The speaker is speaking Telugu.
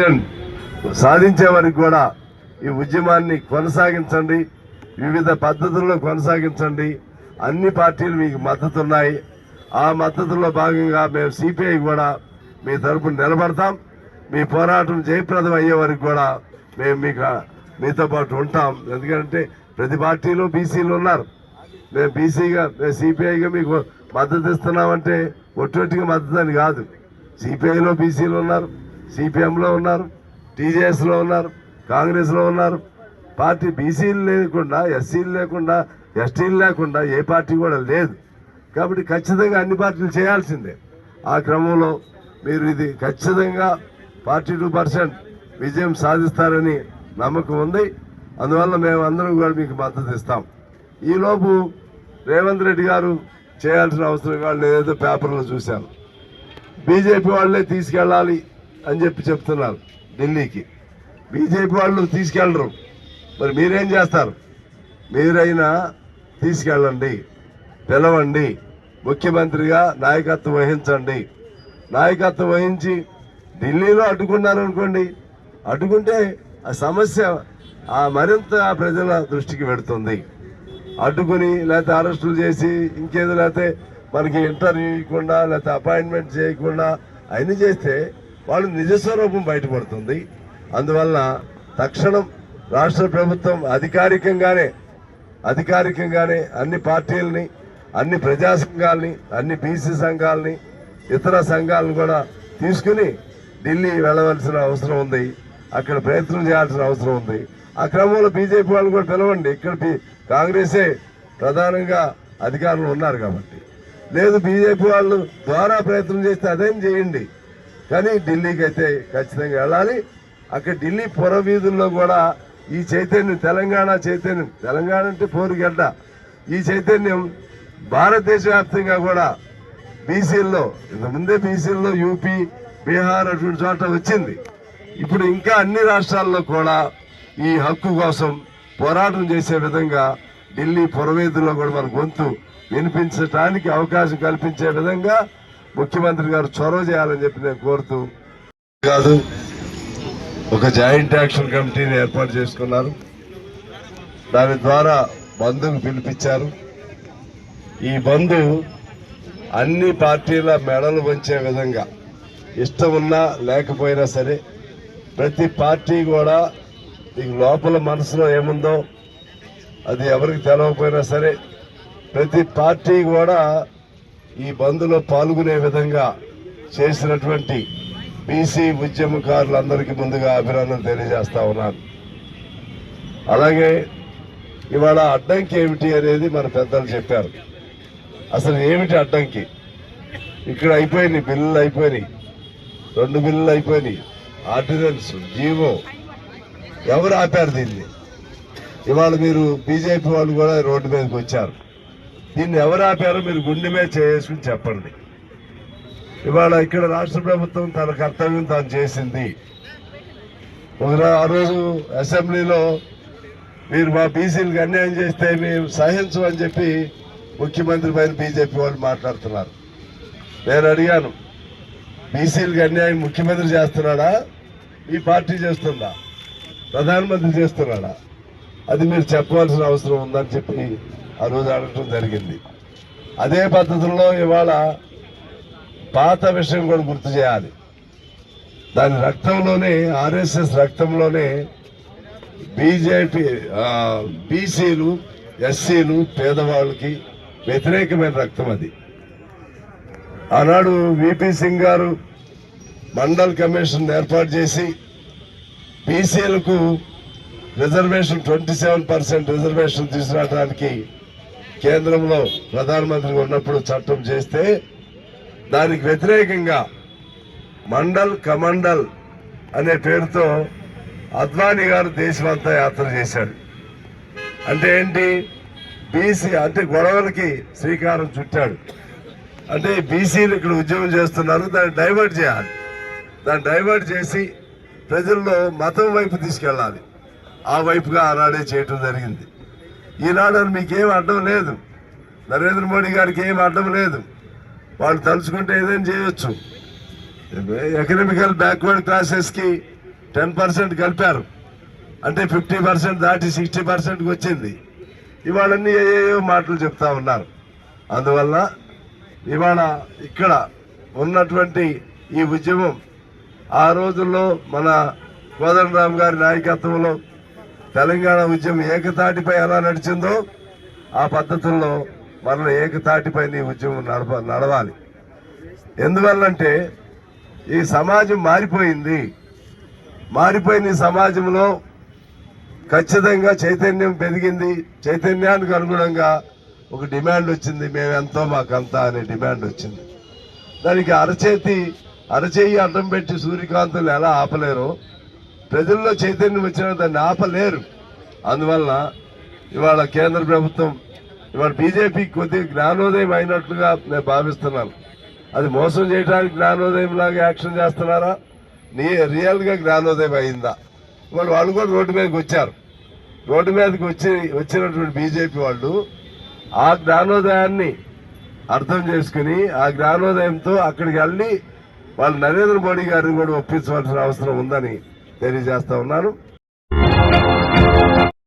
పర్సెంట్ సాధించే వరకు కూడా ఈ ఉద్యమాన్ని కొనసాగించండి. వివిధ పద్ధతుల్లో కొనసాగించండి. అన్ని పార్టీలు మీకు మద్దతున్నాయి. ఆ మద్దతులో భాగంగా మేము సిపిఐ కూడా మీ తరపున నిలబడతాం. మీ పోరాటం జయప్రదం అయ్యే వరకు కూడా మేము మీకు మీతో పాటు ఉంటాం. ఎందుకంటే ప్రతి పార్టీలో బీసీలు ఉన్నారు. మేము బీసీగా మేము సిపిఐగా మీకు మద్దతు ఇస్తున్నామంటే ఒట్టొట్టిగా మద్దతు అని కాదు. సిపిఐలో బీసీలు ఉన్నారు. సిపిఎంలో ఉన్నారు టీజేఎస్లో ఉన్నారు కాంగ్రెస్లో ఉన్నారు. పార్టీ బీసీలు లేకుండా ఎస్సీలు లేకుండా ఎస్టీలు లేకుండా ఏ పార్టీ కూడా లేదు. కాబట్టి ఖచ్చితంగా అన్ని పార్టీలు చేయాల్సిందే. ఆ క్రమంలో మీరు ఇది ఖచ్చితంగా ఫార్టీ టూ పర్సెంట్ విజయం సాధిస్తారని నమ్మకం ఉంది. అందువల్ల మేము అందరం కూడా మీకు మద్దతు ఇస్తాం. ఈలోపు రేవంత్ రెడ్డి గారు చేయాల్సిన అవసరం వాళ్ళు ఏదో పేపర్లో చూశాను. బీజేపీ వాళ్ళే తీసుకెళ్ళాలి. అని చెప్పి చెప్తున్నారు ఢిల్లీకి. బీజేపీ వాళ్ళు తీసుకెళ్ళరు. మరి మీరేం చేస్తారు? మీరైనా తీసుకెళ్ళండి. పిలవండి ముఖ్యమంత్రిగా నాయకత్వం వహించండి. నాయకత్వం వహించి ఢిల్లీలో అడ్డుకున్నారు అనుకోండి అడ్డుకుంటే ఆ సమస్య ఆ మరింత ప్రజల దృష్టికి పెడుతుంది అడ్డుకుని లేకపోతే అరెస్టులు చేసి ఇంకేదో లేకపోతే మనకి ఇంటర్వ్యూ ఇవ్వకుండా లేకపోతే అపాయింట్మెంట్ చేయకుండా అవన్నీ చేస్తే వాళ్ళు నిజస్వరూపం బయటపడుతుంది. అందువల్ల తక్షణం రాష్ట్ర ప్రభుత్వం అధికారికంగానే అధికారికంగానే అన్ని పార్టీలని అన్ని ప్రజా సంఘాలని అన్ని బీసీ సంఘాలని ఇతర సంఘాలను కూడా తీసుకుని ఢిల్లీ వెళ్ళవలసిన అవసరం ఉంది. అక్కడ ప్రయత్నం చేయాల్సిన అవసరం ఉంది. ఆ క్రమంలో బీజేపీ వాళ్ళు కూడా పిలవండి. ఇక్కడ కాంగ్రెసే ప్రధానంగా అధికారంలో ఉన్నారు కాబట్టి. లేదు బీజేపీ వాళ్ళు ద్వారా ప్రయత్నం చేస్తే అదేం చేయండి? కానీ ఢిల్లీకి అయితే ఖచ్చితంగా వెళ్ళాలి. అక్కడ ఢిల్లీ పురవీధుల్లో కూడా ఈ చైతన్యం తెలంగాణ చైతన్యం తెలంగాణ అంటే పోరుగడ్డ ఈ చైతన్యం భారతదేశ వ్యాప్తంగా కూడా బీసీల్లో ముందే బీసీల్లో యూపీ బీహార్ అటువంటి చోట వచ్చింది. ఇప్పుడు ఇంకా అన్ని రాష్ట్రాల్లో కూడా ఈ హక్కు కోసం పోరాటం చేసే విధంగా ఢిల్లీ పురవేదుల్లో కూడా మన గొంతు వినిపించడానికి అవకాశం కల్పించే విధంగా ముఖ్యమంత్రి గారు చొరవ చేయాలని చెప్పి నేను కోరుతూ కాదు ఒక జాయింట్ యాక్షన్ కమిటీని ఏర్పాటు చేసుకున్నారు. దాని ద్వారా బంధుకు పిలిపించారు. ఈ బంధు అన్ని పార్టీల మెడలు వంచే విధంగా ఇష్టం ఉన్నా లేకపోయినా సరే ప్రతి పార్టీ కూడా మీకు లోపల మనసులో ఏముందో అది ఎవరికి తెలవకపోయినా సరే ప్రతి పార్టీ కూడా ఈ బంద్లో పాల్గొనే విధంగా చేసినటువంటి బీసీ ఉద్యమకారులందరికీ ముందుగా అభినందనలు తెలియజేస్తా ఉన్నాను. అలాగే ఇవాళ అడ్డంకి ఏమిటి అనేది మన పెద్దలు చెప్పారు. అసలు ఏమిటి అడ్డంకి? ఇక్కడ అయిపోయినాయి బిల్లులు అయిపోయినాయి రెండు బిల్లులు అయిపోయినాయి. ఆర్డినెన్స్ జీవో ఎవరు ఆపారు దీన్ని? ఇవాళ మీరు బీజేపీ వాళ్ళు కూడా రోడ్డు మీదకి వచ్చారు. దీన్ని ఎవరు ఆపారో మీరు గుండె మీద చేసుకుని చెప్పండి. ఇవాళ ఇక్కడ రాష్ట్ర ప్రభుత్వం తన కర్తవ్యం తాను చేసింది. ఆ రోజు అసెంబ్లీలో మీరు మా బీసీలకు అన్యాయం చేస్తే మేము సహించు అని చెప్పి ముఖ్యమంత్రి పైన బీజేపీ వాళ్ళు మాట్లాడుతున్నారు. నేను అడిగాను బీసీలకు అన్యాయం ముఖ్యమంత్రి చేస్తున్నాడా? ఈ పార్టీ చేస్తుందా? ప్రధానమంత్రి చేస్తున్నాడా? అది మీరు చెప్పవలసిన అవసరం ఉందని చెప్పి ఆ రోజు అడగటం జరిగింది. అదే పద్ధతుల్లో ఇవాళ పాత విషయం కూడా గుర్తు చేయాలి. దాని రక్తంలోనే ఆర్ఎస్ఎస్ రక్తంలోనే బీజేపీ బీసీలు ఎస్సీలు పేదవాళ్ళకి వ్యతిరేకమైన రక్తం అది. ఆనాడు విపి సింగ్ గారు మండల్ కమిషన్ ఏర్పాటు చేసి బీసీలకు reservation twenty seven percent reservation తీసుకురావడానికి కేంద్రంలో ప్రధానమంత్రి ఉన్నప్పుడు చట్టం చేస్తే దానికి వ్యతిరేకంగా మండల్ కమండల్ అనే పేరుతో అద్వానీ గారు దేశమంతా యాత్ర చేశాడు. అంటే ఏంటి? బీసీ అంటే గొడవలకి శ్రీకారం చుట్టాడు. అంటే బీసీలు ఇక్కడ ఉద్యమం చేస్తున్నారు దాన్ని డైవర్ట్ చేయాలి. దాన్ని డైవర్ట్ చేసి ప్రజల్లో మతం వైపు తీసుకెళ్ళాలి. ఆ వైపుగా ఆనాడే చేయటం జరిగింది. ఈనాడు మీకేం అడ్డం లేదు. నరేంద్ర మోడీ గారికి ఏం అడ్డం లేదు. వాళ్ళు తలుచుకుంటే ఏదైనా చేయొచ్చు. ఎకనామికల్ బ్యాక్వర్డ్ క్లాసెస్కి టెన్ పర్సెంట్ కలిపారు. అంటే ఫిఫ్టీ పర్సెంట్ దాటి సిక్స్టీ పర్సెంట్కి వచ్చింది. ఇవాళన్నీ ఏయో మాటలు చెప్తా ఉన్నారు. అందువల్ల ఇవాళ ఇక్కడ ఉన్నటువంటి ఈ ఉద్యమం ఆ రోజుల్లో మన కోదండరామ్ గారి నాయకత్వంలో తెలంగాణ ఉద్యమం ఏకతాటిపై ఎలా నడిచిందో ఆ పద్ధతుల్లో మనం ఏకతాటిపై నీ ఉద్యమం నడప నడవాలి. ఎందువల్లంటే ఈ సమాజం మారిపోయింది. మారిపోయిన ఈ సమాజంలో ఖచ్చితంగా చైతన్యం పెరిగింది. చైతన్యానికి అనుగుణంగా ఒక డిమాండ్ వచ్చింది. మేమెంతో మాకంతా అనే డిమాండ్ వచ్చింది. దానికి అరచేతి అరచేయి అడ్డం పెట్టి సూర్యకాంతులు ఎలా ఆపలేరు ప్రజల్లో చైతన్యం వచ్చిన దాన్ని ఆపలేరు. అందువల్ల ఇవాళ కేంద్ర ప్రభుత్వం ఇవాళ బీజేపీ కొద్దిగా జ్ఞానోదయం అయినట్లుగా నేను భావిస్తున్నాను. అది మోసం చేయడానికి జ్ఞానోదయం లాగా యాక్షన్ చేస్తున్నారా? నీ రియల్గా జ్ఞానోదయం అయిందా? ఇవాళ వాళ్ళు కూడా రోడ్డు మీదకి వచ్చారు. రోడ్డు మీదకి వచ్చి వచ్చినటువంటి బీజేపీ వాళ్ళు ఆ జ్ఞానోదయాన్ని అర్థం చేసుకుని ఆ జ్ఞానోదయంతో అక్కడికి వెళ్ళి వాళ్ళు నరేంద్ర మోడీ గారిని కూడా ఒప్పించవలసిన అవసరం ఉందని తెలియజేస్తా ఉన్నాను.